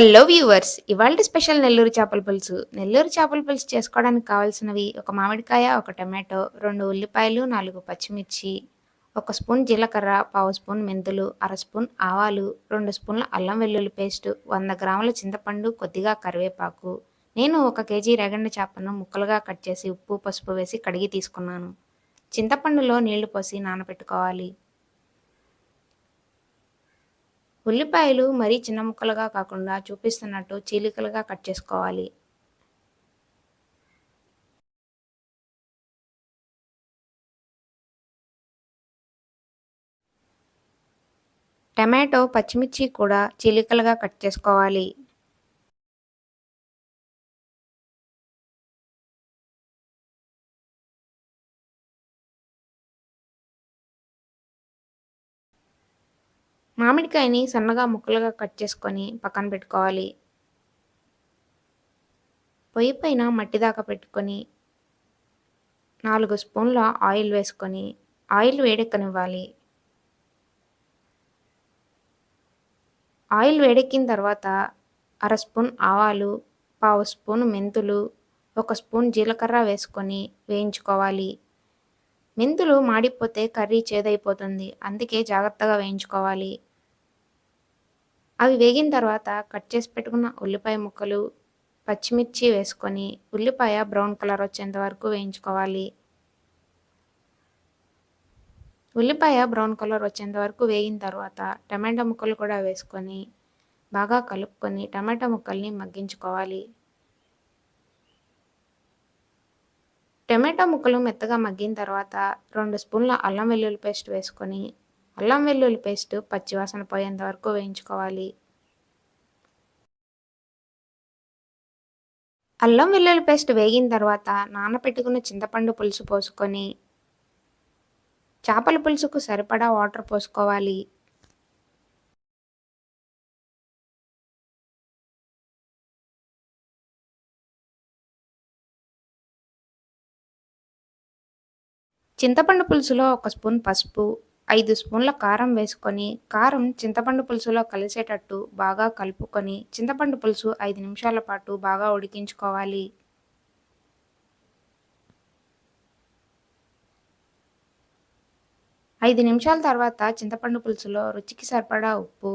Hello viewers ఇవాళ special Nellore చేపల పులుసు. నెల్లూరు చేపల పులుసు చేసుకోవడానికి కావాల్సినవి ఒక మామిడికాయ ఒక టమాటో రెండు ఉల్లిపాయలు నాలుగు పచ్చిమిర్చి ఒక స్పూన్ జీలకర్ర పావు స్పూన్ మెంతులు అర స్పూన్ ఆవాలు రెండు స్పూన్ల అల్లం వెల్లుల్లి పేస్ట్ వంద గ్రాముల చింతపండు కొద్దిగా కరివేపాకు. నేను ఒక కేజీ రేగండ చేపను ముక్కలుగా కట్ చేసి ఉప్పు పసుపు వేసి కడిగి తీసుకున్నాను. చింతపండులో నీళ్ళు పోసి నానబెట్టుకోవాలి ఉల్లిపాయలు మరీ చిన్న ముక్కలుగా కాకుండా చూపిస్తున్నట్టు చీలికలుగా కట్ చేసుకోవాలి. టమాటో పచ్చిమిర్చి కూడా చీలికలుగా కట్ చేసుకోవాలి. మామిడికాయని సన్నగా ముక్కలుగా కట్ చేసుకొని పక్కన పెట్టుకోవాలి. పొయ్యి పైన మట్టి దాకా పెట్టుకొని నాలుగు స్పూన్ల ఆయిల్ వేసుకొని ఆయిల్ వేడెక్కనివ్వాలి. ఆయిల్ వేడెక్కిన తర్వాత అర స్పూన్ ఆవాలు పావు స్పూన్ మెంతులు ఒక స్పూన్ జీలకర్ర వేసుకొని వేయించుకోవాలి. మెంతులు మాడిపోతే కర్రీ చేదైపోతుంది. అందుకే జాగ్రత్తగా వేయించుకోవాలి. అవి వేగిన తర్వాత కట్ చేసి పెట్టుకున్న ఉల్లిపాయ ముక్కలు పచ్చిమిర్చి వేసుకొని ఉల్లిపాయ బ్రౌన్ కలర్ వచ్చేంత వరకు వేయించుకోవాలి. ఉల్లిపాయ బ్రౌన్ కలర్ వచ్చేంత వరకు వేగిన తర్వాత టమాటా ముక్కలు కూడా వేసుకొని బాగా కలుపుకొని టమాటా ముక్కల్ని మగ్గించుకోవాలి. టమాటా ముక్కలు మెత్తగా మగ్గిన తర్వాత రెండు స్పూన్ల అల్లం వెల్లుల్లి పేస్ట్ వేసుకొని అల్లం వెల్లుల్లి పేస్ట్ పచ్చివాసన పోయేంత వరకు వేయించుకోవాలి. అల్లం వెల్లుల్లి పేస్ట్ వేగిన తర్వాత నానపెట్టుకున్న చింతపండు పులుసు పోసుకొని చేపల పులుసుకు సరిపడా వాటర్ పోసుకోవాలి. చింతపండు పులుసులో ఒక స్పూన్ పసుపు ఐదు స్పూన్ల కారం వేసుకొని కారం చింతపండు పులుసులో కలిసేటట్టు బాగా కలుపుకొని చింతపండు పులుసు ఐదు నిమిషాల పాటు బాగా ఉడికించుకోవాలి. ఐదు నిమిషాల తర్వాత చింతపండు పులుసులో రుచికి సరిపడా ఉప్పు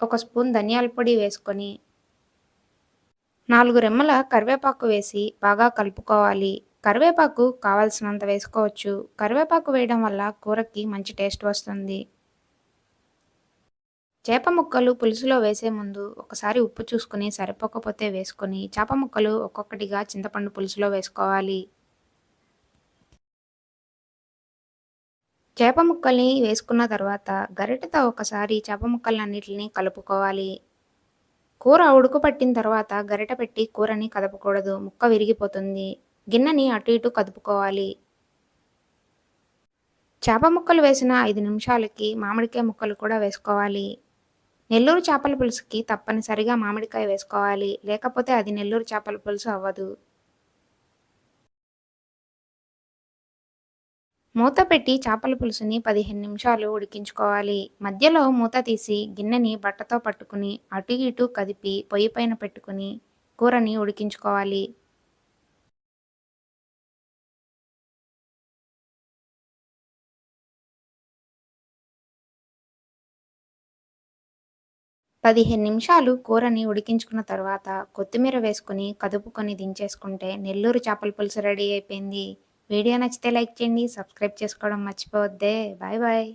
ఒక స్పూన్ ధనియాల పొడి వేసుకొని నాలుగు రెమ్మల కరివేపాకు వేసి బాగా కలుపుకోవాలి. కరివేపాకు కావాల్సినంత వేసుకోవచ్చు. కరివేపాకు వేయడం వల్ల కూరకి మంచి టేస్ట్ వస్తుంది. చేప ముక్కలు పులుసులో వేసే ముందు ఒకసారి ఉప్పు చూసుకుని సరిపోకపోతే వేసుకొని చేప ముక్కలు ఒక్కొక్కటిగా చింతపండు పులుసులో వేసుకోవాలి. చేప ముక్కల్ని వేసుకున్న తర్వాత గరిటెతో ఒకసారి చేప ముక్కలన్నిటిని కలుపుకోవాలి. కూర ఉడుకు పట్టిన తర్వాత గరిట పెట్టి కూరని కదపకూడదు. ముక్క విరిగిపోతుంది. గిన్నెని అటు ఇటు కదుపుకోవాలి. చేప ముక్కలు వేసిన ఐదు నిమిషాలకి మామిడికాయ ముక్కలు కూడా వేసుకోవాలి. నెల్లూరు చేపల పులుసుకి తప్పనిసరిగా మామిడికాయ వేసుకోవాలి. లేకపోతే అది నెల్లూరు చేపల పులుసు అవ్వదు. మూత పెట్టి చేపల పులుసుని పదిహేను నిమిషాలు ఉడికించుకోవాలి. మధ్యలో మూత తీసి గిన్నెని బట్టతో పట్టుకుని అటు ఇటు కదిపి పొయ్యి పైన పెట్టుకుని కూరని ఉడికించుకోవాలి. పదిహేను నిమిషాలు కూరని ఉడికించుకున్న తర్వాత కొత్తిమీర వేసుకుని కదుపుకొని దించేసుకుంటే నెల్లూరు చేపల పులుసు రెడీ అయిపోయింది. వీడియో నచ్చితే లైక్ చేయండి సబ్స్క్రైబ్ చేసుకోవడం మర్చిపోవద్దే. Bye bye.